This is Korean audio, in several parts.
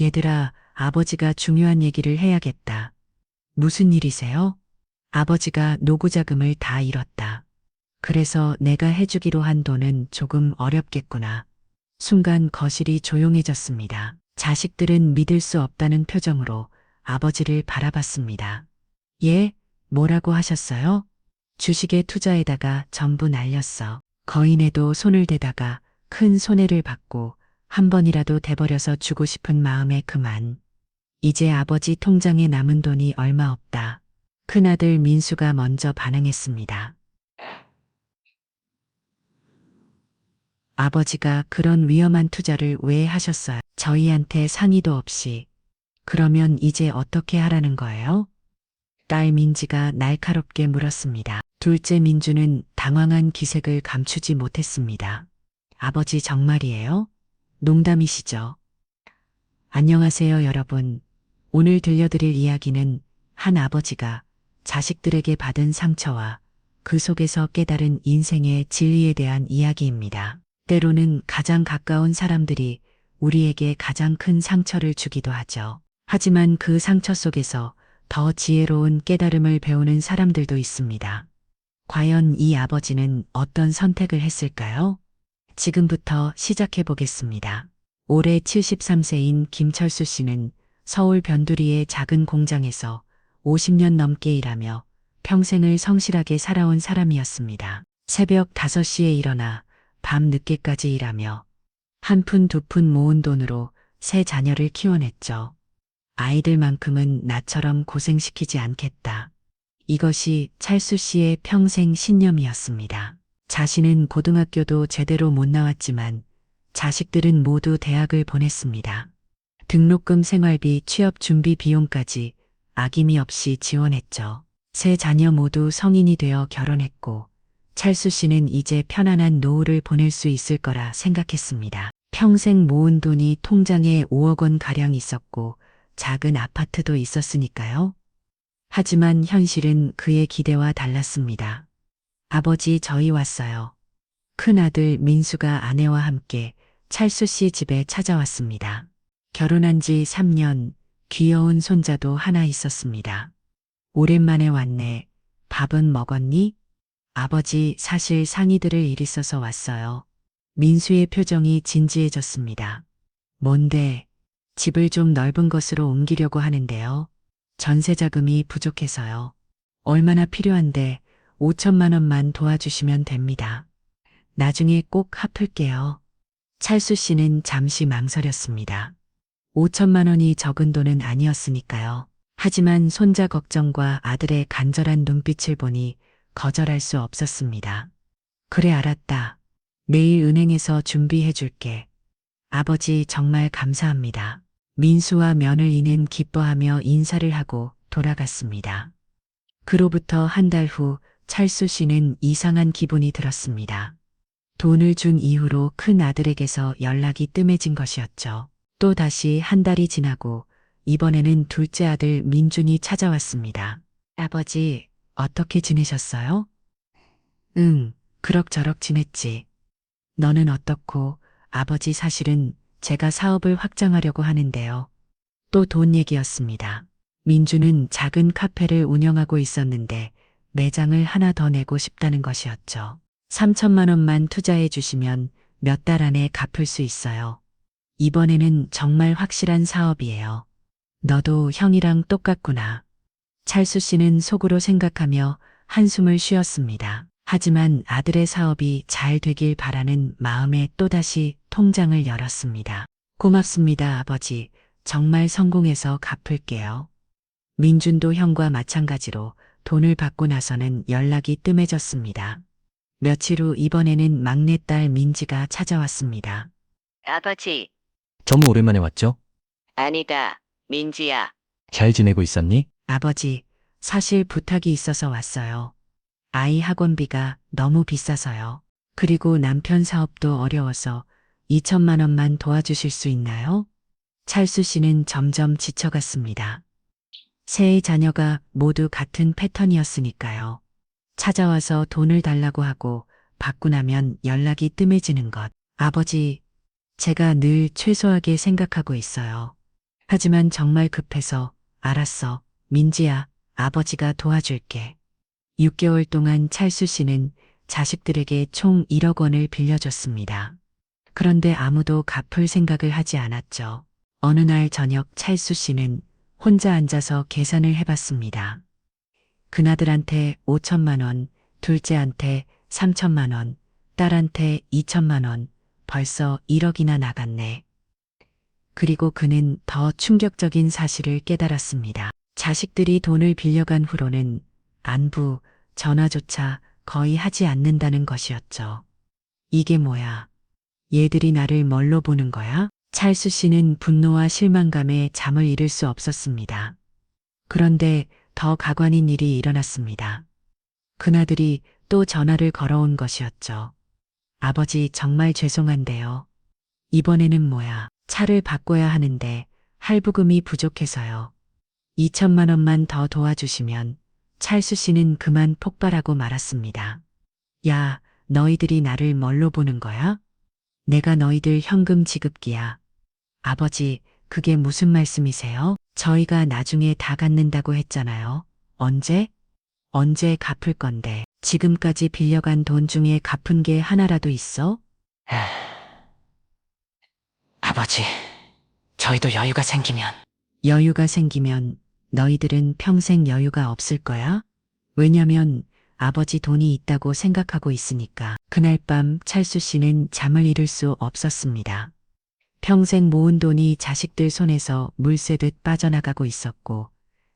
얘들아, 아버지가 중요한 얘기를 해야겠다. 무슨 일이세요? 아버지가 노고자금을 다 잃었다. 그래서 내가 해주기로 한 돈은 조금 어렵겠구나. 순간 거실이 조용해졌습니다. 자식들은 믿을 수 없다는 표정으로 아버지를 바라봤습니다. 예? 뭐라고 하셨어요? 주식에 투자에다가 전부 날렸어. 거인에도 손을 대다가 큰 손해를 받고 한 번이라도 대버려서 주고 싶은 마음에 그만. 이제 아버지 통장에 남은 돈이 얼마 없다. 큰아들 민수가 먼저 반응했습니다. 아버지가 그런 위험한 투자를 왜 하셨어요? 저희한테 상의도 없이. 그러면 이제 어떻게 하라는 거예요? 딸 민지가 날카롭게 물었습니다. 둘째 민주는 당황한 기색을 감추지 못했습니다. 아버지 정말이에요? 농담이시죠? 안녕하세요, 여러분. 오늘 들려드릴 이야기는 한 아버지가 자식들에게 받은 상처와 그 속에서 깨달은 인생의 진리에 대한 이야기입니다. 때로는 가장 가까운 사람들이 우리에게 가장 큰 상처를 주기도 하죠. 하지만 그 상처 속에서 더 지혜로운 깨달음을 배우는 사람들도 있습니다. 과연 이 아버지는 어떤 선택을 했을까요? 지금부터 시작해 보겠습니다. 올해 73세인 김철수 씨는 서울 변두리의 작은 공장에서 50년 넘게 일하며 평생을 성실하게 살아온 사람이었습니다. 새벽 5시에 일어나 밤 늦게까지 일하며 한 푼 두 푼 모은 돈으로 세 자녀를 키워냈죠. 아이들만큼은 나처럼 고생시키지 않겠다. 이것이 찰수 씨의 평생 신념이었습니다. 자신은 고등학교도 제대로 못 나왔지만 자식들은 모두 대학을 보냈습니다. 등록금 생활비 취업 준비 비용까지 아낌이 없이 지원했죠. 세 자녀 모두 성인이 되어 결혼했고 찰수 씨는 이제 편안한 노후를 보낼 수 있을 거라 생각했습니다. 평생 모은 돈이 통장에 5억 원 가량 있었고 작은 아파트도 있었으니까요. 하지만 현실은 그의 기대와 달랐습니다. 아버지 저희 왔어요. 큰아들 민수가 아내와 함께 찰수 씨 집에 찾아왔습니다. 결혼한 지 3년, 귀여운 손자도 하나 있었습니다. 오랜만에 왔네. 밥은 먹었니? 아버지 사실 상의들을 일 있어서 왔어요. 민수의 표정이 진지해졌습니다. 뭔데? 집을 좀 넓은 것으로 옮기려고 하는데요. 전세 자금이 부족해서요. 얼마나 필요한데 5천만 원만 도와주시면 됩니다. 나중에 꼭 갚을게요. 찰수 씨는 잠시 망설였습니다. 5천만 원이 적은 돈은 아니었으니까요. 하지만 손자 걱정과 아들의 간절한 눈빛을 보니 거절할 수 없었습니다. 그래 알았다. 내일 은행에서 준비해 줄게. 아버지 정말 감사합니다. 민수와 며느리는 기뻐하며 인사를 하고 돌아갔습니다. 그로부터 한 달 후 찰수 씨는 이상한 기분이 들었습니다. 돈을 준 이후로 큰 아들에게서 연락이 뜸해진 것이었죠. 또 다시 한 달이 지나고 이번에는 둘째 아들 민준이 찾아왔습니다. 아버지, 어떻게 지내셨어요? 응, 그럭저럭 지냈지. 너는 어떻고, 아버지 사실은 제가 사업을 확장하려고 하는데요. 또 돈 얘기였습니다. 민주는 작은 카페를 운영하고 있었는데 매장을 하나 더 내고 싶다는 것이었죠. 3천만 원만 투자해 주시면 몇 달 안에 갚을 수 있어요. 이번에는 정말 확실한 사업이에요. 너도 형이랑 똑같구나. 찰수 씨는 속으로 생각하며 한숨을 쉬었습니다. 하지만 아들의 사업이 잘 되길 바라는 마음에 또다시 통장을 열었습니다. 고맙습니다, 아버지. 정말 성공해서 갚을게요. 민준도 형과 마찬가지로 돈을 받고 나서는 연락이 뜸해졌습니다. 며칠 후 이번에는 막내딸 민지가 찾아왔습니다. 아버지, 너무 오랜만에 왔죠? 아니다. 민지야. 잘 지내고 있었니? 아버지, 사실 부탁이 있어서 왔어요. 아이 학원비가 너무 비싸서요. 그리고 남편 사업도 어려워서 2천만 원만 도와주실 수 있나요? 찰수 씨는 점점 지쳐갔습니다. 세 자녀가 모두 같은 패턴이었으니까요. 찾아와서 돈을 달라고 하고 받고 나면 연락이 뜸해지는 것. 아버지, 제가 늘 최소하게 생각하고 있어요. 하지만 정말 급해서 알았어. 민지야, 아버지가 도와줄게. 6개월 동안 찰수 씨는 자식들에게 총 1억 원을 빌려줬습니다. 그런데 아무도 갚을 생각을 하지 않았죠. 어느 날 저녁 찰수 씨는 혼자 앉아서 계산을 해봤습니다. 그나들한테 5천만 원, 둘째한테 3천만 원, 딸한테 2천만 원, 벌써 1억이나 나갔네. 그리고 그는 더 충격적인 사실을 깨달았습니다. 자식들이 돈을 빌려간 후로는 안부, 전화조차 거의 하지 않는다는 것이었죠. 이게 뭐야? 얘들이 나를 뭘로 보는 거야? 찰수 씨는 분노와 실망감에 잠을 이룰 수 없었습니다. 그런데 더 가관인 일이 일어났습니다. 그나들이 또 전화를 걸어온 것이었죠. 아버지 정말 죄송한데요. 이번에는 뭐야? 차를 바꿔야 하는데 할부금이 부족해서요. 2천만 원만 더 도와주시면 찰수 씨는 그만 폭발하고 말았습니다. 야, 너희들이 나를 뭘로 보는 거야? 내가 너희들 현금 지급기야. 아버지, 그게 무슨 말씀이세요? 저희가 나중에 다 갚는다고 했잖아요. 언제? 언제 갚을 건데? 지금까지 빌려간 돈 중에 갚은 게 하나라도 있어? 아버지, 저희도 여유가 생기면 여유가 생기면 너희들은 평생 여유가 없을 거야? 왜냐면 아버지 돈이 있다고 생각하고 있으니까. 그날 밤 찰수 씨는 잠을 이룰 수 없었습니다. 평생 모은 돈이 자식들 손에서 물새듯 빠져나가고 있었고,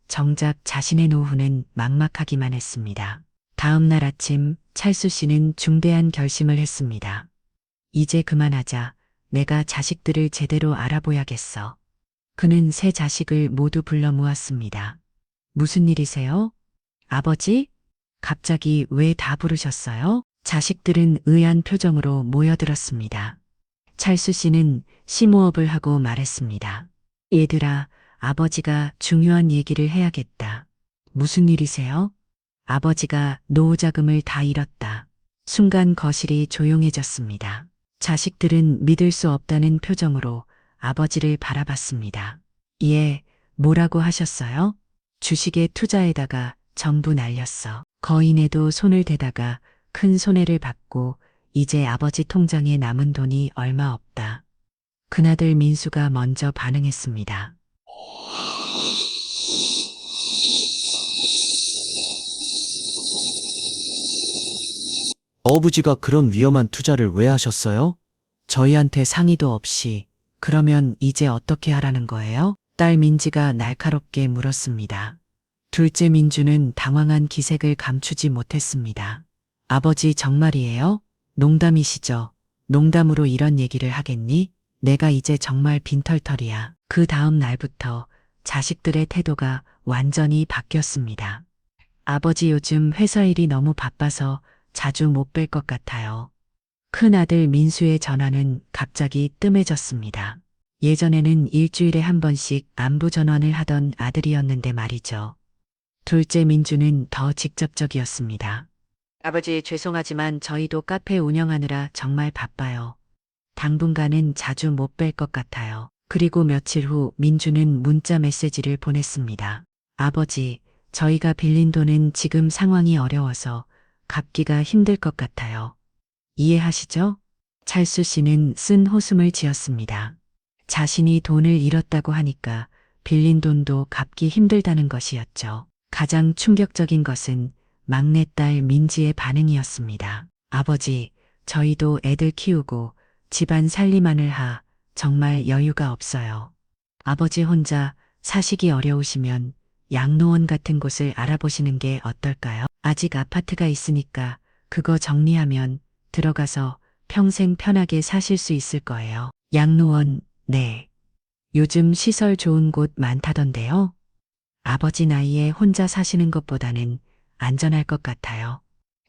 정작 자신의 노후는 막막하기만 했습니다. 다음 날 아침 찰수 씨는 중대한 결심을 했습니다. 이제 그만하자. 내가 자식들을 제대로 알아보야겠어. 그는 세 자식을 모두 불러 모았습니다. 무슨 일이세요? 아버지? 갑자기 왜 다 부르셨어요? 자식들은 의아한 표정으로 모여들었습니다. 찰수 씨는 심호흡을 하고 말했습니다. 얘들아, 아버지가 중요한 얘기를 해야겠다. 무슨 일이세요? 아버지가 노후 자금을 다 잃었다. 순간 거실이 조용해졌습니다. 자식들은 믿을 수 없다는 표정으로 아버지를 바라봤습니다. 예, 뭐라고 하셨어요? 주식에 투자에다가 전부 날렸어. 거인에도 손을 대다가 큰 손해를 받고 이제 아버지 통장에 남은 돈이 얼마 없다. 그나들 민수가 먼저 반응했습니다. 어부지가 그런 위험한 투자를 왜 하셨어요? 저희한테 상의도 없이 그러면 이제 어떻게 하라는 거예요? 딸 민지가 날카롭게 물었습니다. 둘째 민주는 당황한 기색을 감추지 못했습니다. 아버지 정말이에요? 농담이시죠? 농담으로 이런 얘기를 하겠니? 내가 이제 정말 빈털털이야. 그 다음 날부터 자식들의 태도가 완전히 바뀌었습니다. 아버지 요즘 회사 일이 너무 바빠서 자주 못 뵐 것 같아요. 큰 아들 민수의 전화는 갑자기 뜸해졌습니다. 예전에는 일주일에 한 번씩 안부 전환을 하던 아들이었는데 말이죠. 둘째 민주는 더 직접적이었습니다. 아버지 죄송하지만 저희도 카페 운영하느라 정말 바빠요. 당분간은 자주 못 뵐 것 같아요. 그리고 며칠 후 민주는 문자 메시지를 보냈습니다. 아버지, 저희가 빌린 돈은 지금 상황이 어려워서 갚기가 힘들 것 같아요. 이해하시죠? 찰수 씨는 쓴 호숨을 지었습니다. 자신이 돈을 잃었다고 하니까 빌린 돈도 갚기 힘들다는 것이었죠. 가장 충격적인 것은 막내딸 민지의 반응이었습니다. 아버지, 저희도 애들 키우고 집안 살림하늘 하 정말 여유가 없어요. 아버지 혼자 사시기 어려우시면 양로원 같은 곳을 알아보시는 게 어떨까요? 아직 아파트가 있으니까 그거 정리하면 들어가서 평생 편하게 사실 수 있을 거예요. 양로원, 네. 요즘 시설 좋은 곳 많다던데요. 아버지 나이에 혼자 사시는 것보다는 안전할 것 같아요.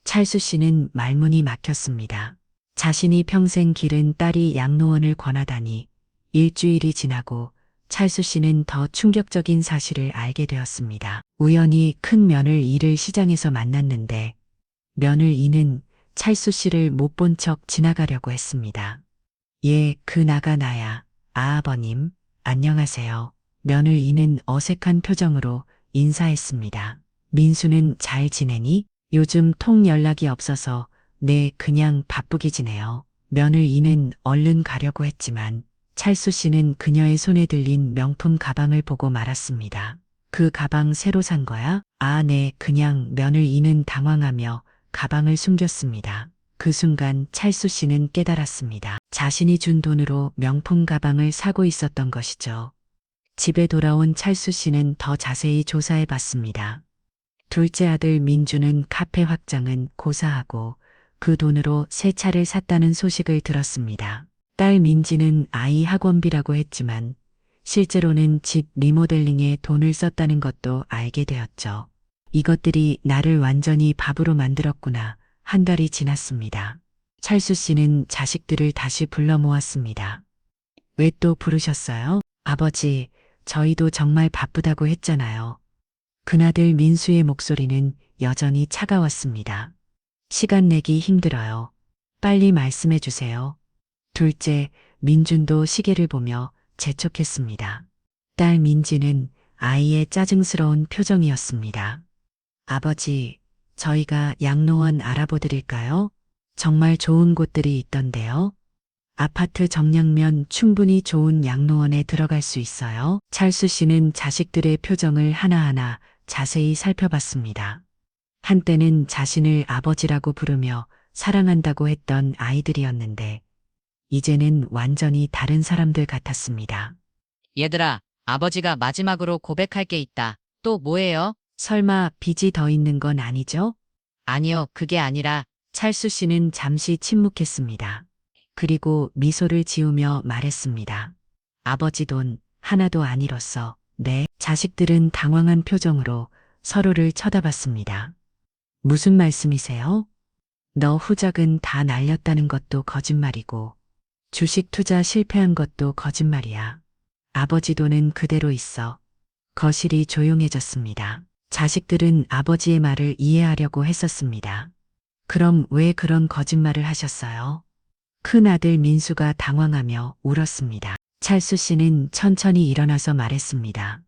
찰수 씨는 말문이 막혔습니다. 자신이 평생 기른 딸이 양로원을 권하다니 일주일이 지나고 찰수 씨는 더 충격적인 사실을 알게 되었습니다. 우연히 큰 면을 잃을 시장에서 만났는데 면을 이는 찰수 씨를 못 본 척 지나가려고 했습니다. 예, 그 나가 나야. 아, 아버님, 안녕하세요. 며느리는 어색한 표정으로 인사했습니다. 민수는 잘 지내니? 요즘 통 연락이 없어서 네, 그냥 바쁘게 지내요. 며느리는 얼른 가려고 했지만 찰수 씨는 그녀의 손에 들린 명품 가방을 보고 말았습니다. 그 가방 새로 산 거야? 아, 네, 그냥 며느리는 당황하며 가방을 숨겼습니다. 그 순간 찰수 씨는 깨달았습니다. 자신이 준 돈으로 명품 가방을 사고 있었던 것이죠. 집에 돌아온 찰수 씨는 더 자세히 조사해 봤습니다. 둘째 아들 민주는 카페 확장은 고사하고 그 돈으로 새 차를 샀다는 소식을 들었습니다. 딸 민지는 아이 학원비라고 했지만 실제로는 집 리모델링에 돈을 썼다는 것도 알게 되었죠. 이것들이 나를 완전히 밥으로 만들었구나. 한 달이 지났습니다. 찰수 씨는 자식들을 다시 불러 모았습니다. 왜 또 부르셨어요? 아버지, 저희도 정말 바쁘다고 했잖아요. 그나들 민수의 목소리는 여전히 차가웠습니다. 시간 내기 힘들어요. 빨리 말씀해 주세요. 둘째, 민준도 시계를 보며 재촉했습니다. 딸 민지는 아이의 짜증스러운 표정이었습니다. 아버지, 저희가 양로원 알아보드릴까요? 정말 좋은 곳들이 있던데요. 아파트 정량면 충분히 좋은 양로원에 들어갈 수 있어요. 찰수 씨는 자식들의 표정을 하나하나 자세히 살펴봤습니다. 한때는 자신을 아버지라고 부르며 사랑한다고 했던 아이들이었는데, 이제는 완전히 다른 사람들 같았습니다. 얘들아, 아버지가 마지막으로 고백할 게 있다. 또 뭐예요? 설마 빚이 더 있는 건 아니죠? 아니요, 그게 아니라 찰수 씨는 잠시 침묵했습니다. 그리고 미소를 지으며 말했습니다. 아버지 돈 하나도 안 잃었어. 네. 자식들은 당황한 표정으로 서로를 쳐다봤습니다. 무슨 말씀이세요? 너 후작은 다 날렸다는 것도 거짓말이고, 주식 투자 실패한 것도 거짓말이야. 아버지 돈은 그대로 있어. 거실이 조용해졌습니다. 자식들은 아버지의 말을 이해하려고 했었습니다. 그럼 왜 그런 거짓말을 하셨어요? 큰 아들 민수가 당황하며 울었습니다. 찰수 씨는 천천히 일어나서 말했습니다.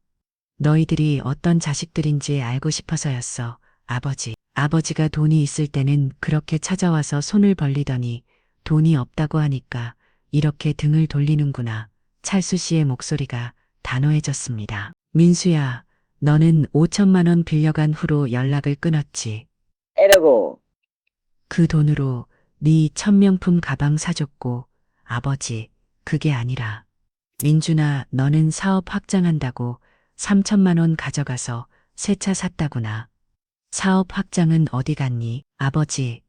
너희들이 어떤 자식들인지 알고 싶어서였어, 아버지. 아버지가 돈이 있을 때는 그렇게 찾아와서 손을 벌리더니 돈이 없다고 하니까 이렇게 등을 돌리는구나. 찰수 씨의 목소리가 단호해졌습니다. 민수야, 너는 5천만 원 빌려간 후로 연락을 끊었지. 에러고. 그 돈으로 네 천명품 가방 사줬고 아버지 그게 아니라 민준아 너는 사업 확장한다고 3천만 원 가져가서 새 차 샀다구나. 사업 확장은 어디 갔니? 아버지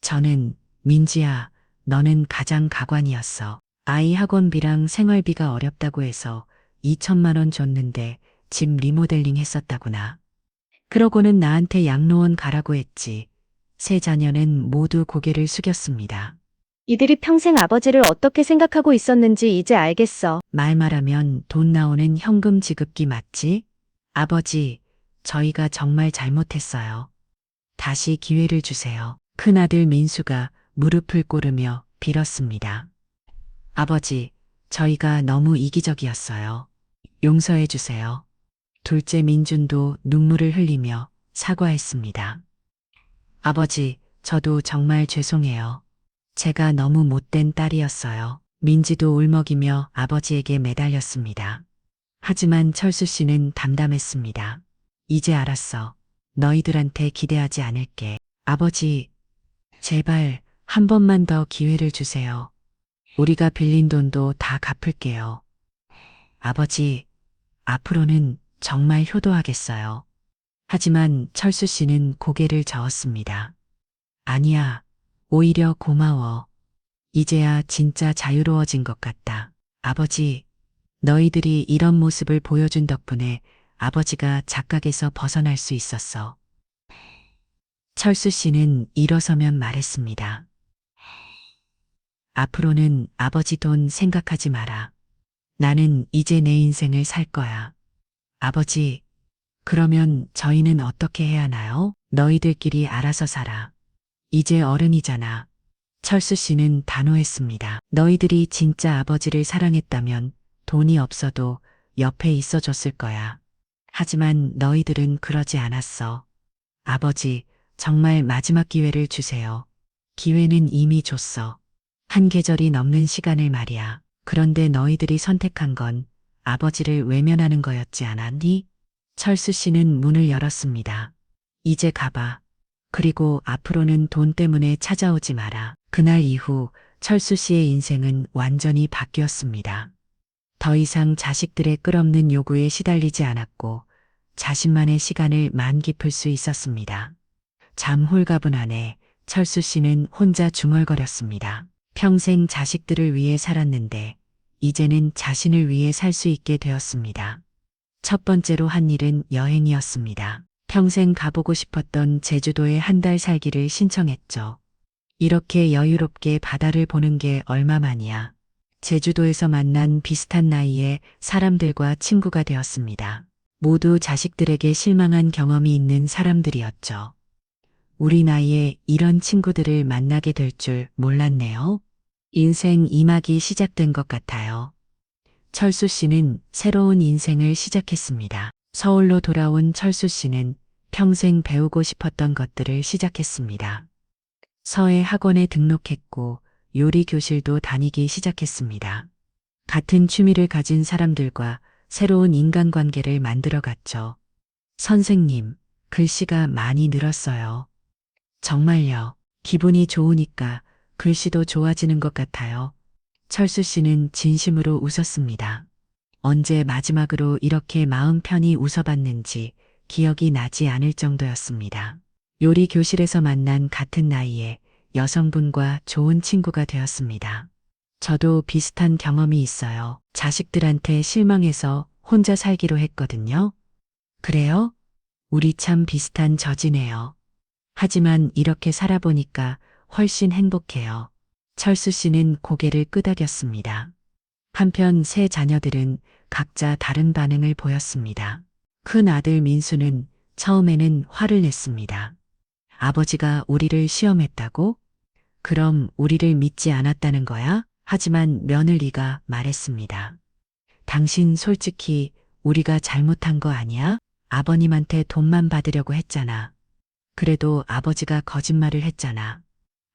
저는 민지야 너는 가장 가관이었어. 아이 학원비랑 생활비가 어렵다고 해서 2천만 원 줬는데 집 리모델링 했었다구나. 그러고는 나한테 양로원 가라고 했지. 세 자녀는 모두 고개를 숙였습니다. 이들이 평생 아버지를 어떻게 생각하고 있었는지 이제 알겠어. 말 말하면 돈 나오는 현금 지급기 맞지? 아버지, 저희가 정말 잘못했어요. 다시 기회를 주세요. 큰아들 민수가 무릎을 꿇으며 빌었습니다. 아버지, 저희가 너무 이기적이었어요. 용서해 주세요. 둘째 민준도 눈물을 흘리며 사과했습니다. 아버지, 저도 정말 죄송해요. 제가 너무 못된 딸이었어요. 민지도 울먹이며 아버지에게 매달렸습니다. 하지만 철수 씨는 담담했습니다. 이제 알았어. 너희들한테 기대하지 않을게. 아버지, 제발 한 번만 더 기회를 주세요. 우리가 빌린 돈도 다 갚을게요. 아버지, 앞으로는 정말 효도하겠어요. 하지만 철수 씨는 고개를 저었습니다. 아니야, 오히려 고마워. 이제야 진짜 자유로워진 것 같다. 아버지, 너희들이 이런 모습을 보여준 덕분에 아버지가 작각에서 벗어날 수 있었어. 철수 씨는 일어서면 말했습니다. 앞으로는 아버지 돈 생각하지 마라. 나는 이제 내 인생을 살 거야. 아버지, 그러면 저희는 어떻게 해야 하나요? 너희들끼리 알아서 살아. 이제 어른이잖아. 철수 씨는 단호했습니다. 너희들이 진짜 아버지를 사랑했다면 돈이 없어도 옆에 있어 줬을 거야. 하지만 너희들은 그러지 않았어. 아버지, 정말 마지막 기회를 주세요. 기회는 이미 줬어. 한 계절이 넘는 시간을 말이야. 그런데 너희들이 선택한 건 아버지를 외면하는 거였지 않았니? 철수 씨는 문을 열었습니다. 이제 가봐. 그리고 앞으로는 돈 때문에 찾아오지 마라. 그날 이후 철수 씨의 인생은 완전히 바뀌었습니다. 더 이상 자식들의 끝없는 요구에 시달리지 않았고 자신만의 시간을 만 깊을 수 있었습니다. 잠 홀가분 안에 철수 씨는 혼자 중얼거렸습니다. 평생 자식들을 위해 살았는데 이제는 자신을 위해 살 수 있게 되었습니다. 첫 번째로 한 일은 여행이었습니다. 평생 가보고 싶었던 제주도에 한 달 살기를 신청했죠. 이렇게 여유롭게 바다를 보는 게 얼마만이야. 제주도에서 만난 비슷한 나이의 사람들과 친구가 되었습니다. 모두 자식들에게 실망한 경험이 있는 사람들이었죠. 우리 나이에 이런 친구들을 만나게 될 줄 몰랐네요. 인생 2막이 시작된 것 같아요. 철수 씨는 새로운 인생을 시작했습니다. 서울로 돌아온 철수 씨는 평생 배우고 싶었던 것들을 시작했습니다. 서해 학원에 등록했고 요리 교실도 다니기 시작했습니다. 같은 취미를 가진 사람들과 새로운 인간관계를 만들어 갔죠. 선생님, 글씨가 많이 늘었어요. 정말요. 기분이 좋으니까 글씨도 좋아지는 것 같아요. 철수 씨는 진심으로 웃었습니다. 언제 마지막으로 이렇게 마음 편히 웃어봤는지 기억이 나지 않을 정도였습니다. 요리 교실에서 만난 같은 나이에 여성분과 좋은 친구가 되었습니다. 저도 비슷한 경험이 있어요. 자식들한테 실망해서 혼자 살기로 했거든요. 그래요? 우리 참 비슷한 저지네요. 하지만 이렇게 살아보니까 훨씬 행복해요. 철수 씨는 고개를 끄덕였습니다. 한편 세 자녀들은 각자 다른 반응을 보였습니다. 큰 아들 민수는 처음에는 화를 냈습니다. 아버지가 우리를 시험했다고? 그럼 우리를 믿지 않았다는 거야? 하지만 며느리가 말했습니다. 당신 솔직히 우리가 잘못한 거 아니야? 아버님한테 돈만 받으려고 했잖아. 그래도 아버지가 거짓말을 했잖아.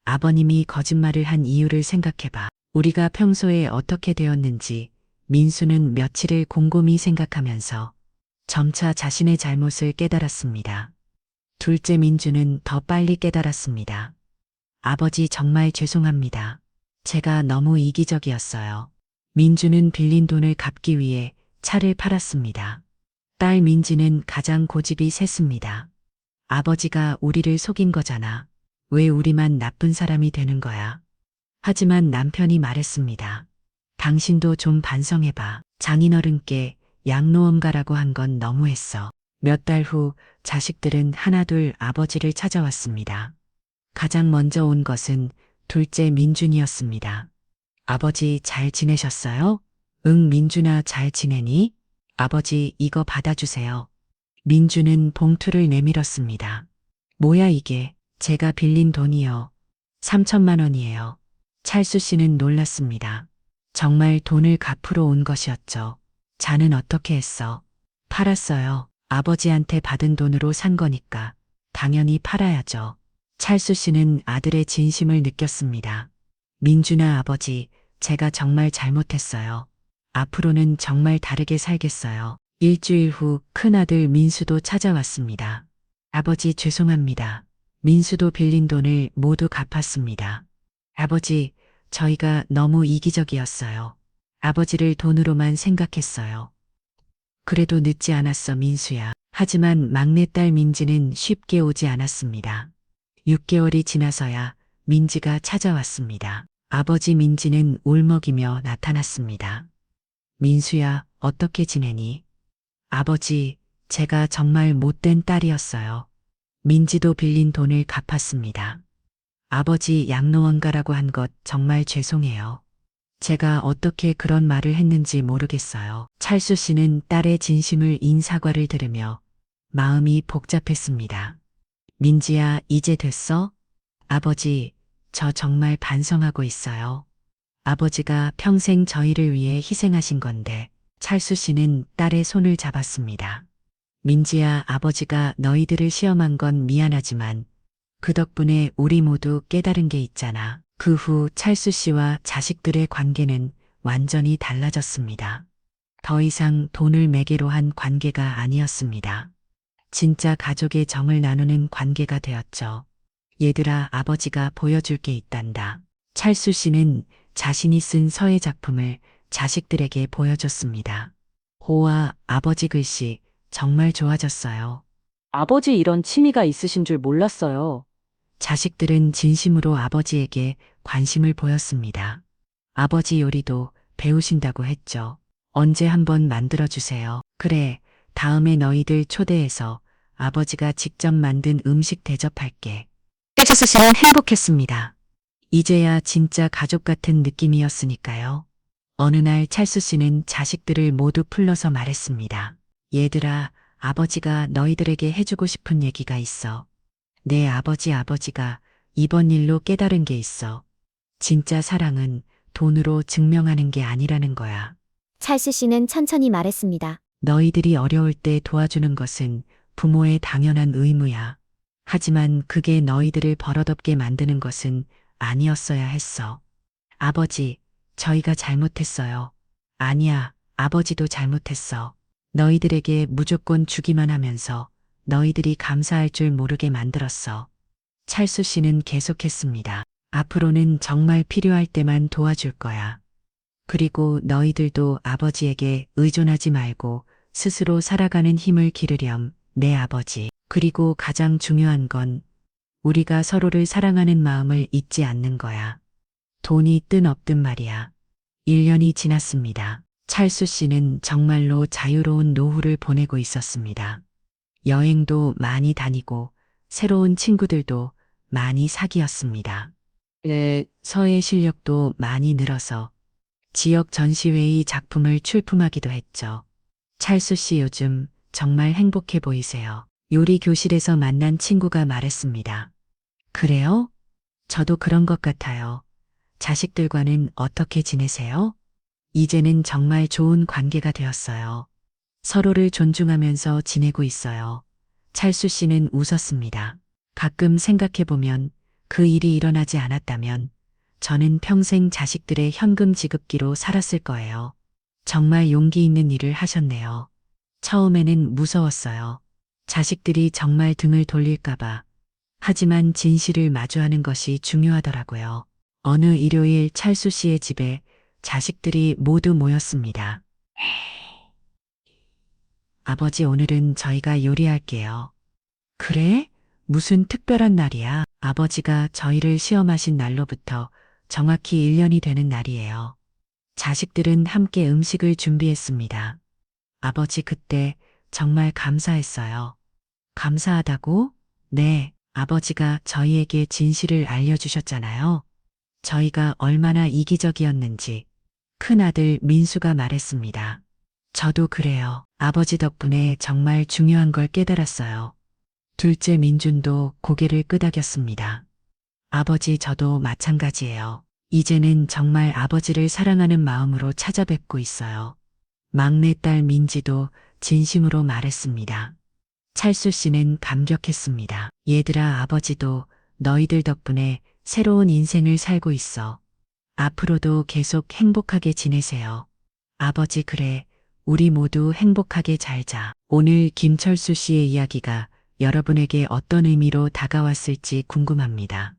아버님이 거짓말을 한 이유를 생각해봐. 우리가 평소에 어떻게 되었는지 민수는 며칠을 곰곰이 생각하면서 점차 자신의 잘못을 깨달았습니다. 둘째 민주는 더 빨리 깨달았습니다. 아버지 정말 죄송합니다. 제가 너무 이기적이었어요. 민주는 빌린 돈을 갚기 위해 차를 팔았습니다. 딸 민지는 가장 고집이 셌습니다. 아버지가 우리를 속인 거잖아. 왜 우리만 나쁜 사람이 되는 거야? 하지만 남편이 말했습니다. 당신도 좀 반성해봐. 장인어른께 양로원 가라고 한 건 너무했어. 몇 달 후 자식들은 하나둘 아버지를 찾아왔습니다. 가장 먼저 온 것은 둘째 민준이었습니다. 아버지 잘 지내셨어요? 응, 민준아 잘 지내니? 아버지 이거 받아주세요. 민준은 봉투를 내밀었습니다. 뭐야 이게? 제가 빌린 돈이요. 3천만 원이에요. 찰수 씨는 놀랐습니다. 정말 돈을 갚으러 온 것이었죠. 자는 어떻게 했어? 팔았어요. 아버지한테 받은 돈으로 산 거니까 당연히 팔아야죠. 찰수 씨는 아들의 진심을 느꼈습니다. 민준아 아버지, 제가 정말 잘못했어요. 앞으로는 정말 다르게 살겠어요. 일주일 후 큰아들 민수도 찾아왔습니다. 아버지 죄송합니다. 민수도 빌린 돈을 모두 갚았습니다. 아버지, 저희가 너무 이기적이었어요. 아버지를 돈으로만 생각했어요. 그래도 늦지 않았어, 민수야. 하지만 막내딸 민지는 쉽게 오지 않았습니다. 6개월이 지나서야 민지가 찾아왔습니다. 아버지 민지는 울먹이며 나타났습니다. 민수야, 어떻게 지내니? 아버지, 제가 정말 못된 딸이었어요. 민지도 빌린 돈을 갚았습니다. 아버지 양로원 가라고 한 것 정말 죄송해요. 제가 어떻게 그런 말을 했는지 모르겠어요. 찰수 씨는 딸의 진심을 인 사과를 들으며 마음이 복잡했습니다. 민지야, 이제 됐어? 아버지, 저 정말 반성하고 있어요. 아버지가 평생 저희를 위해 희생하신 건데, 찰수 씨는 딸의 손을 잡았습니다. 민지야, 아버지가 너희들을 시험한 건 미안하지만 그 덕분에 우리 모두 깨달은 게 있잖아. 그 후 찰수 씨와 자식들의 관계는 완전히 달라졌습니다. 더 이상 돈을 매개로 한 관계가 아니었습니다. 진짜 가족의 정을 나누는 관계가 되었죠. 얘들아, 아버지가 보여줄 게 있단다. 찰수 씨는 자신이 쓴 서예 작품을 자식들에게 보여줬습니다. 호와 아버지 글씨 정말 좋아졌어요. 아버지 이런 취미가 있으신 줄 몰랐어요. 자식들은 진심으로 아버지에게 관심을 보였습니다. 아버지 요리도 배우신다고 했죠. 언제 한번 만들어 주세요. 그래, 다음에 너희들 초대해서 아버지가 직접 만든 음식 대접할게. 찰수 씨는 행복했습니다. 이제야 진짜 가족 같은 느낌이었으니까요. 어느 날 찰수 씨는 자식들을 모두 불러서 말했습니다. 얘들아, 아버지가 너희들에게 해주고 싶은 얘기가 있어. 내 아버지 아버지가 이번 일로 깨달은 게 있어. 진짜 사랑은 돈으로 증명하는 게 아니라는 거야. 찰스 씨는 천천히 말했습니다. 너희들이 어려울 때 도와주는 것은 부모의 당연한 의무야. 하지만 그게 너희들을 버릇없게 만드는 것은 아니었어야 했어. 아버지, 저희가 잘못했어요. 아니야, 아버지도 잘못했어. 너희들에게 무조건 주기만 하면서 너희들이 감사할 줄 모르게 만들었어. 찰수 씨는 계속했습니다. 앞으로는 정말 필요할 때만 도와줄 거야. 그리고 너희들도 아버지에게 의존하지 말고 스스로 살아가는 힘을 기르렴, 내 아버지. 그리고 가장 중요한 건 우리가 서로를 사랑하는 마음을 잊지 않는 거야. 돈이 있든 없든 말이야. 1년이 지났습니다. 찰수 씨는 정말로 자유로운 노후를 보내고 있었습니다. 여행도 많이 다니고 새로운 친구들도 많이 사귀었습니다. 네, 서예 실력도 많이 늘어서 지역 전시회의 작품을 출품하기도 했죠. 찰수 씨 요즘 정말 행복해 보이세요. 요리 교실에서 만난 친구가 말했습니다. 그래요? 저도 그런 것 같아요. 자식들과는 어떻게 지내세요? 이제는 정말 좋은 관계가 되었어요. 서로를 존중하면서 지내고 있어요. 찰수 씨는 웃었습니다. 가끔 생각해보면 그 일이 일어나지 않았다면 저는 평생 자식들의 현금 지급기로 살았을 거예요. 정말 용기 있는 일을 하셨네요. 처음에는 무서웠어요. 자식들이 정말 등을 돌릴까봐. 하지만 진실을 마주하는 것이 중요하더라고요. 어느 일요일 찰수 씨의 집에 자식들이 모두 모였습니다. 아버지 오늘은 저희가 요리할게요. 그래? 무슨 특별한 날이야? 아버지가 저희를 시험하신 날로부터 정확히 1년이 되는 날이에요. 자식들은 함께 음식을 준비했습니다. 아버지 그때 정말 감사했어요. 감사하다고? 네, 아버지가 저희에게 진실을 알려주셨잖아요. 저희가 얼마나 이기적이었는지 큰아들 민수가 말했습니다. 저도 그래요. 아버지 덕분에 정말 중요한 걸 깨달았어요. 둘째 민준도 고개를 끄덕였습니다. 아버지 저도 마찬가지예요. 이제는 정말 아버지를 사랑하는 마음으로 찾아뵙고 있어요. 막내딸 민지도 진심으로 말했습니다. 찰수 씨는 감격했습니다. 얘들아 아버지도 너희들 덕분에 새로운 인생을 살고 있어. 앞으로도 계속 행복하게 지내세요. 아버지 그래. 우리 모두 행복하게 잘 자. 오늘 김철수 씨의 이야기가 여러분에게 어떤 의미로 다가왔을지 궁금합니다.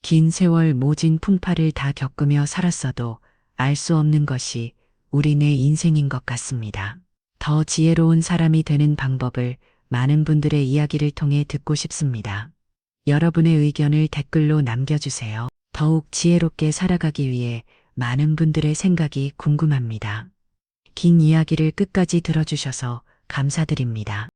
긴 세월 모진 풍파를 다 겪으며 살았어도 알 수 없는 것이 우리네 인생인 것 같습니다. 더 지혜로운 사람이 되는 방법을 많은 분들의 이야기를 통해 듣고 싶습니다. 여러분의 의견을 댓글로 남겨주세요. 더욱 지혜롭게 살아가기 위해 많은 분들의 생각이 궁금합니다. 긴 이야기를 끝까지 들어주셔서 감사드립니다.